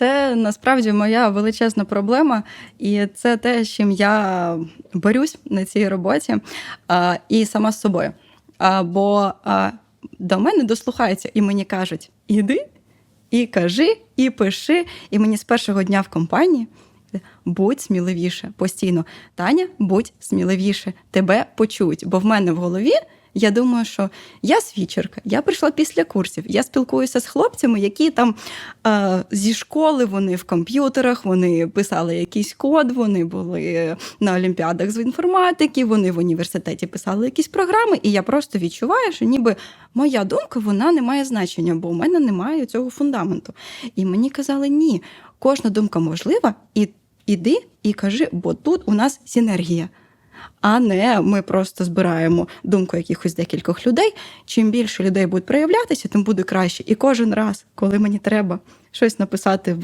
Це насправді моя величезна проблема, і це те, з чим я борюсь на цій роботі а, і сама з собою. А, бо а, до мене дослухаються і мені кажуть: іди і кажи, і пиши. І мені з першого дня в компанії. Будь сміливіше постійно. Таня, будь сміливіше, тебе почують. Бо в мене в голові я думаю, що я свічерка, я прийшла після курсів, я спілкуюся з хлопцями, які там е, зі школи вони в комп'ютерах, вони писали якийсь код, вони були на олімпіадах з інформатики, вони в університеті писали якісь програми, і я просто відчуваю, що ніби моя думка вона не має значення, бо у мене немає цього фундаменту. І мені казали, ні, кожна думка можлива, і іди і кажи, бо тут у нас синергія. А не ми просто збираємо думку якихось декількох людей. Чим більше людей будуть проявлятися, тим буде краще. І кожен раз, коли мені треба щось написати в